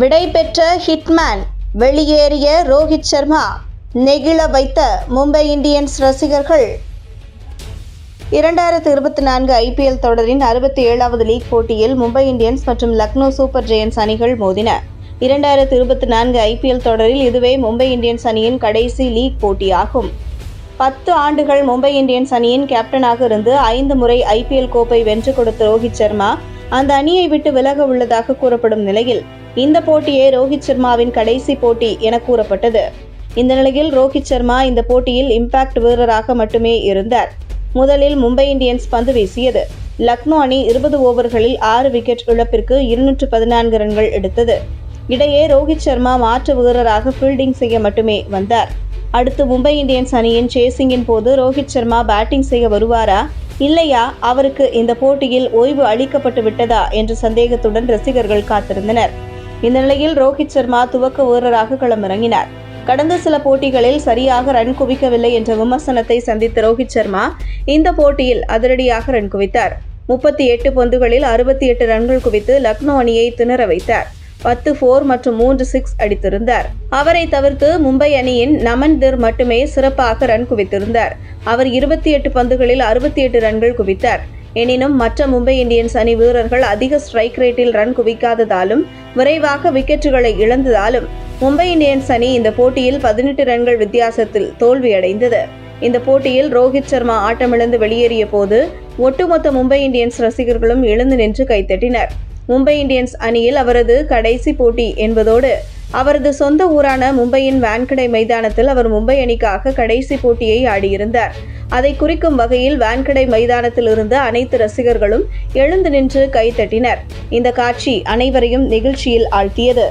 விடைபெற்ற Hitman வெளியேறிய ரோஹித் சர்மா நெகிழ வைத்த மும்பை இந்தியன்ஸ் ரசிகர்கள். இரண்டாயிரத்து இருபத்தி நான்கு ஐபிஎல் தொடரின் அறுபத்தி ஏழாவது லீக் போட்டியில் மும்பை இந்தியன்ஸ் மற்றும் லக்னோ சூப்பர் ஜெயன்ஸ் அணிகள் மோதின. இரண்டாயிரத்து இருபத்தி நான்கு ஐபிஎல் தொடரில் இதுவே மும்பை இந்தியன்ஸ் அணியின் கடைசி லீக் போட்டியாகும். பத்து ஆண்டுகள் மும்பை இந்தியன்ஸ் அணியின் கேப்டனாக இருந்து ஐந்து முறை ஐபிஎல் கோப்பை வென்று கொடுத்த ரோஹித் சர்மா அந்த அணியை விட்டு விலக உள்ளதாக கூறப்படும் நிலையில் இந்த போட்டியே ரோஹித் சர்மாவின் கடைசி போட்டி என கூறப்பட்டது. இந்த நிலையில் ரோஹித் சர்மா இந்த போட்டியில் இம்பாக்ட் வீரராக மட்டுமே இருந்தார். முதலில் மும்பை இந்தியன்ஸ் பந்து வீசியது. லக்னோ அணி இருபது ஓவர்களில் ஆறு விக்கெட் இழப்பிற்கு இருநூற்று பதினான்கு ரன்கள் எடுத்தது. இடையே ரோஹித் சர்மா மாற்று வீரராக ஃபீல்டிங் செய்ய மட்டுமே வந்தார். அடுத்து மும்பை இந்தியன்ஸ் அணியின் சேசிங்கின் போது ரோஹித் சர்மா பேட்டிங் செய்ய வருவாரா இல்லையா அவருக்கு இந்த போட்டியில் ஓய்வு அளிக்கப்பட்டு விட்டதா என்ற சந்தேகத்துடன் ரசிகர்கள் காத்திருந்தனர். இந்த நிலையில் ரோஹித் சர்மா துவக்க வீரராக களமிறங்கினார். கடந்த சில போட்டிகளில் சரியாக ரன் குவிக்கவில்லை என்ற விமர்சனத்தை சந்தித்த ரோஹித் சர்மா இந்த போட்டியில் அதிரடியாக ரன் குவித்தார். முப்பத்தி எட்டு பந்துகளில் அறுபத்தி எட்டு ரன்கள் குவித்து லக்னோ அணியை திணற வைத்தார். பத்து ஃபோர் மற்றும் மூன்று சிக்ஸ் அடித்திருந்தார். அவரை தவிர்த்து மும்பை அணியின் நமன் திர் மட்டுமே சிறப்பாக ரன் குவித்திருந்தார். அவர் இருபத்தி எட்டு பந்துகளில் அறுபத்தி எட்டு ரன்கள் குவித்தார். எனினும் மற்ற மும்பை இந்தியன்ஸ் அணி வீரர்கள் அதிக ஸ்ட்ரைக் ரேட்டில் ரன் குவிக்காததாலும் விரைவாக விக்கெட்டுகளை இழந்ததாலும் மும்பை இந்தியன்ஸ் அணி இந்த போட்டியில் பதினெட்டு ரன்கள் வித்தியாசத்தில் தோல்வியடைந்தது. இந்த போட்டியில் ரோஹித் சர்மா ஆட்டமிழந்து வெளியேறிய போது ஒட்டுமொத்த மும்பை இந்தியன்ஸ் ரசிகர்களும் எழுந்து நின்று கைத்தட்டினர் மும்பை இந்தியன்ஸ் அணியில் அவரது கடைசி போட்டி என்பதோடு அவரது சொந்த ஊரான மும்பையின் வான்கடை மைதானத்தில் அவர் மும்பை அணிக்காக கடைசி போட்டியை ஆடியிருந்தார். அதை குறிக்கும் வகையில் வான்கடை மைதானத்தில் இருந்த அனைத்து ரசிகர்களும் எழுந்து நின்று கைத்தட்டினர் இந்த காட்சி அனைவரையும் நெகிழ்ச்சியில் ஆழ்த்தியது.